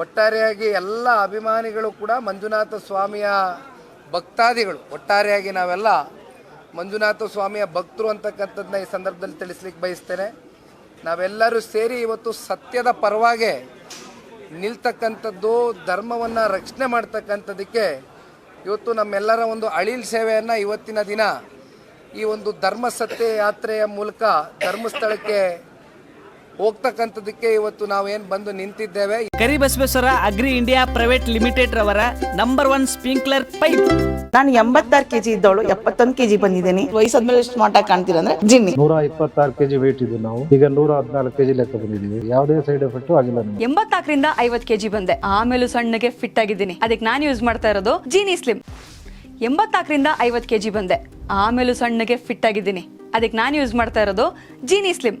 ಒಟ್ಟಾರೆಯಾಗಿ ಎಲ್ಲ ಅಭಿಮಾನಿಗಳು ಕೂಡ ಮಂಜುನಾಥ ಸ್ವಾಮಿಯ ಭಕ್ತಾದಿಗಳು. ಒಟ್ಟಾರೆಯಾಗಿ ನಾವೆಲ್ಲ ಮಂಜುನಾಥ ಸ್ವಾಮಿಯ ಭಕ್ತರು ಅಂತಕ್ಕಂಥದ್ದನ್ನ ಈ ಸಂದರ್ಭದಲ್ಲಿ ತಿಳಿಸ್ಲಿಕ್ಕೆ ಬಯಸ್ತೇನೆ. ನಾವೆಲ್ಲರೂ ಸೇರಿ ಇವತ್ತು ಸತ್ಯದ ಪರವಾಗಿ ನಿಲ್ತಕ್ಕಂಥದ್ದು, ಧರ್ಮವನ್ನು ರಕ್ಷಣೆ ಮಾಡ್ತಕ್ಕಂಥದ್ದಕ್ಕೆ ಇವತ್ತು ನಮ್ಮೆಲ್ಲರ ಒಂದು ಅಳಿಲ್ ಸೇವೆಯನ್ನು ಇವತ್ತಿನ ದಿನ ಈ ಒಂದು ಧರ್ಮ ಸತ್ಯ ಯಾತ್ರೆಯ ಮೂಲಕ ಧರ್ಮಸ್ಥಳಕ್ಕೆ ಹೋಗ್ತಕ್ಕಂಥದ್ದಕ್ಕೆ ಇವತ್ತು ನಾವೇನು ಬಂದು ನಿಂತಿದ್ದೇವೆ? Karibasaveshwara agri India private limited ರವರ ನಂಬರ್ ಒನ್ ಸ್ಪ್ರಿಂಕ್ಲರ್ ಪೈಪ್. ನಾನು ಎಂಬತ್ತಾರು ಕೆಜಿ ಇದ್ದವಳು ಎಪ್ಪತ್ತೊಂದು ಕೆಜಿ ಬಂದಿದ್ದೀನಿ. ವಯಸ್ಸಾದ್ಮೇಲೆ ಸ್ಮಾರ್ಟ್ ಆಗಿ ಕಾಣ್ತೀರ ಅಂದ್ರೆ ಜಿನ್ನಿ. ನೂರ ಇಪ್ಪತ್ತಾರು ಕೆಜಿ ವೇಟ್ ಇದ್ದು ನಾವು. ಈಗ ನೂರ ಹದಿನಾಲ್ಕು ಕೆಜಿ ಲೆಕ್ಕ ಬಂದಿದ್ದೀವಿ. ಯಾವುದೇ ಸೈಡ್ ಎಫೆಕ್ಟ್ ಆಗಿಲ್ಲ ಎಂಬತ್ತಾಕರಿಂದ ಎಂಬತ್ನಾಲ್ಕರಿಂದ ಐವತ್ ಕೆಜಿ ಬಂದೆ. ಆಮೇಲೂ ಸಣ್ಣಗೆ ಫಿಟ್ ಆಗಿದ್ದೀನಿ. ಅದಕ್ಕೆ ನಾನು ಯೂಸ್ ಮಾಡ್ತಾ ಇರೋದು ಜೀನಿ ಸ್ಲಿಮ್ ಎಂಬತ್ನಾಲ್ಕರಿಂದ ಐವತ್ತು ಕೆಜಿ ಬಂದೆ. ಆಮೇಲೂ ಸಣ್ಣಗೆ ಫಿಟ್ ಆಗಿದ್ದೀನಿ. ಅದಕ್ಕೆ ನಾನು ಯೂಸ್ ಮಾಡ್ತಾ ಇರೋದು ಜೀನಿ ಸ್ಲಿಮ್